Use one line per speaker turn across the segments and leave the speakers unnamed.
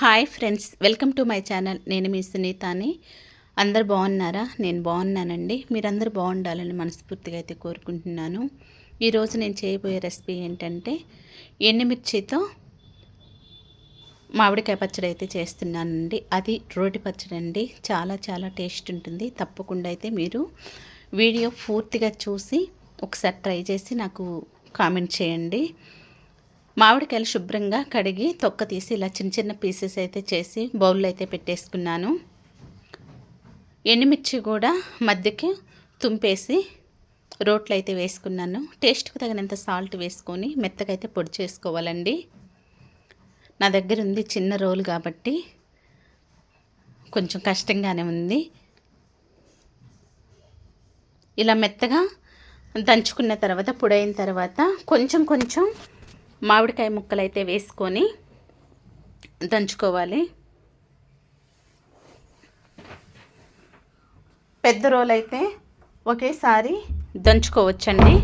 Hi friends welcome to my channel. నేను మీ సునీతాని. అందరు బాగున్నారా? నేను బాగున్నానండి. మీరందరూ బాగుండాలని మనస్ఫూర్తిగా అయితే కోరుకుంటున్నాను. ఈరోజు నేను చేయబోయే రెసిపీ ఏంటంటే ఎండుమిర్చితో మామిడికాయ పచ్చడి అయితే చేస్తున్నానండి. అది రోటి పచ్చడి అండి. చాలా చాలా టేస్ట్ ఉంటుంది. తప్పకుండా అయితే మీరు వీడియో పూర్తిగా చూసి ఒకసారి ట్రై చేసి నాకు కామెంట్ చేయండి. మామిడికాయలు శుభ్రంగా కడిగి తొక్క తీసి ఇలా చిన్న చిన్న పీసెస్ అయితే చేసి బౌల్లో అయితే పెట్టేసుకున్నాను. ఎండుమిర్చి కూడా మధ్యకి తుంపేసి రోట్లో అయితే వేసుకున్నాను. టేస్ట్కి తగినంత సాల్ట్ వేసుకొని మెత్తకైతే పొడి చేసుకోవాలండి. నా దగ్గర ఉంది చిన్న రోలు కాబట్టి కొంచెం కష్టంగానే ఉంది. ఇలా మెత్తగా దంచుకున్న తర్వాత పొడైన తర్వాత కొంచెం కొంచెం మామిడికాయ ముక్కలు అయితే వేసుకొని దంచుకోవాలి. పెద్ద రోలు అయితే ఒకేసారి దంచుకోవచ్చండి.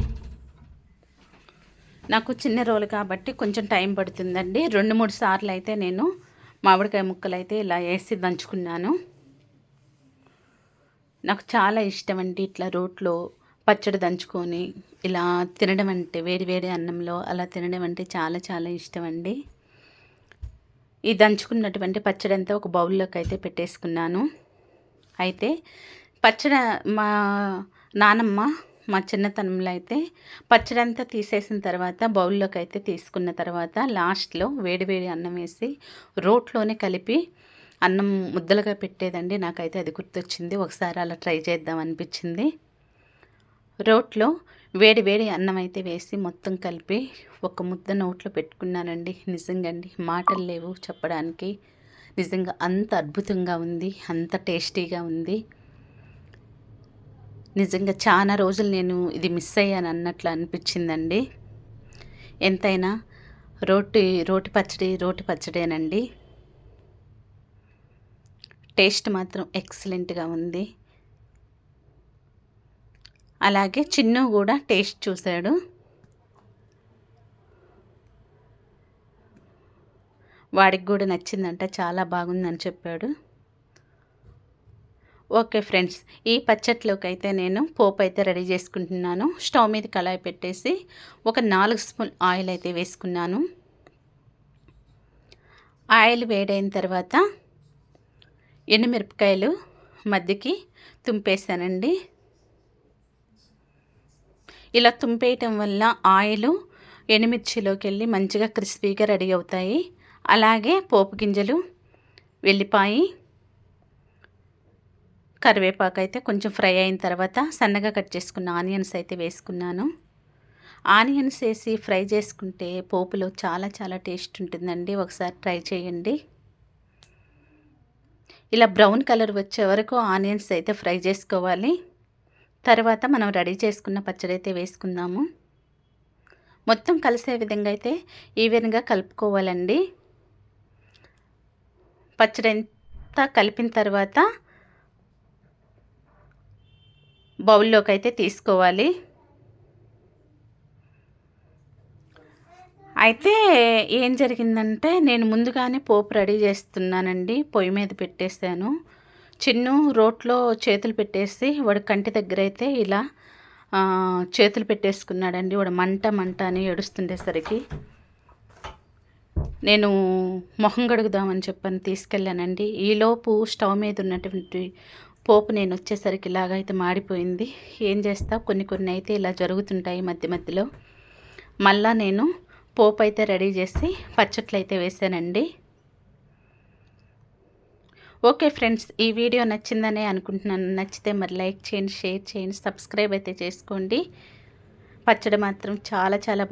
నాకు చిన్న రోలు కాబట్టి కొంచెం టైం పడుతుందండి. రెండు మూడు సార్లు అయితే నేను మామిడికాయ ముక్కలు అయితే ఇలా వేసి దంచుకున్నాను. నాకు చాలా ఇష్టం అండి ఇట్లా రోట్లో పచ్చడి దంచుకొని ఇలా తినడం అంటే వేడి వేడి అన్నంలో అలా తినడం అంటే చాలా చాలా ఇష్టం అండి ఈ దంచుకున్నటువంటి పచ్చడి అంతా ఒక బౌల్లోకి అయితే పెట్టేసుకున్నాను. అయితే పచ్చడి మా నానమ్మ మా చిన్నతనంలో అయితే పచ్చడి అంతా తీసేసిన తర్వాత బౌల్లోకి అయితే తీసుకున్న తర్వాత లాస్ట్లో వేడి వేడి అన్నం వేసి రోట్లోనే కలిపి అన్నం ముద్దలుగా పెట్టేదండి. నాకైతే అది గుర్తొచ్చింది. ఒకసారి అలా ట్రై చేద్దాం అనిపించింది. రోట్లో వేడి వేడి అన్నం అయితే వేసి మొత్తం కలిపి ఒక ముద్ద నోట్లో పెట్టుకున్నానండి. నిజంగా అండి మాటలు లేవు చెప్పడానికి. నిజంగా అంత అద్భుతంగా ఉంది. అంత టేస్టీగా ఉంది. నిజంగా చాలా రోజులు నేను ఇది మిస్ అయ్యాను అన్నట్లు అనిపించిందండి. ఎంతైనా రోటి రోటి పచ్చడి రోటి పచ్చడేనండి. టేస్ట్ మాత్రం ఎక్సలెంట్గా ఉంది. అలాగే చిన్ను కూడా టేస్ట్ చూశాడు. వాడికి కూడా నచ్చిందంట చాలా బాగుందని చెప్పాడు. ఓకే ఫ్రెండ్స్ ఈ పచ్చట్లోకి అయితే నేను పోపు అయితే రెడీ చేసుకుంటున్నాను. స్టవ్ మీద కళాయి పెట్టేసి ఒక నాలుగు స్పూన్ ఆయిల్ అయితే వేసుకున్నాను. ఆయిల్ వేడైన తర్వాత ఎండుమిరపకాయలు మధ్యకి తుంపేశానండి. ఇలా తుంపేయటం వల్ల ఆయిల్ ఎనిమిర్చిలోకి వెళ్ళి మంచిగా క్రిస్పీగా రెడీ అవుతాయి. అలాగే పోపు గింజలు వెల్లిపాయి కరివేపాకు అయితే కొంచెం ఫ్రై అయిన తర్వాత సన్నగా కట్ చేసుకున్న ఆనియన్స్ అయితే వేసుకున్నాను. ఆనియన్స్ వేసి ఫ్రై చేసుకుంటే పోపులో చాలా చాలా టేస్ట్ ఉంటుందండి. ఒకసారి ట్రై చేయండి. ఇలా బ్రౌన్ కలర్ వచ్చే వరకు ఆనియన్స్ అయితే ఫ్రై చేసుకోవాలి. తర్వాత మనం రెడీ చేసుకున్న పచ్చడి అయితే వేసుకుందాము. మొత్తం కలిసే విధంగా అయితే ఈవెన్గా కలుపుకోవాలండి. పచ్చడి అంతా కలిపిన తర్వాత బౌల్లోకి అయితే తీసుకోవాలి. అయితే ఏం జరిగిందంటే నేను ముందుగానే పోపు రెడీ చేస్తున్నానండి. పొయ్యి మీద పెట్టేశాను. చిన్ను రోట్లో చేతులు పెట్టేసి వాడి కంటి దగ్గర అయితే ఇలా చేతులు పెట్టేసుకున్నాడండి. వాడు మంట మంట అని ఏడుస్తుండేసరికి నేను మొహం గడుగుదామని చెప్పని తీసుకెళ్ళానండి. ఈలోపు స్టవ్ మీద ఉన్నటువంటి పోపు నేను వచ్చేసరికి ఇలాగైతే మాడిపోయింది. ఏం చేస్తా? కొన్ని కొన్ని అయితే ఇలా జరుగుతుంటాయి మధ్య మధ్యలో. మళ్ళా నేను పోపు అయితే రెడీ చేసి పచ్చట్లు అయితే వేసానండి. ఓకే ఫ్రెండ్స్ ఈ వీడియో నచ్చిందనే అనుకుంటున్నాను. నచ్చితే మరి లైక్ చేయండి షేర్ చేయండి సబ్స్క్రైబ్ అయితే చేసుకోండి. పచ్చడి మాత్రం చాలా చాలా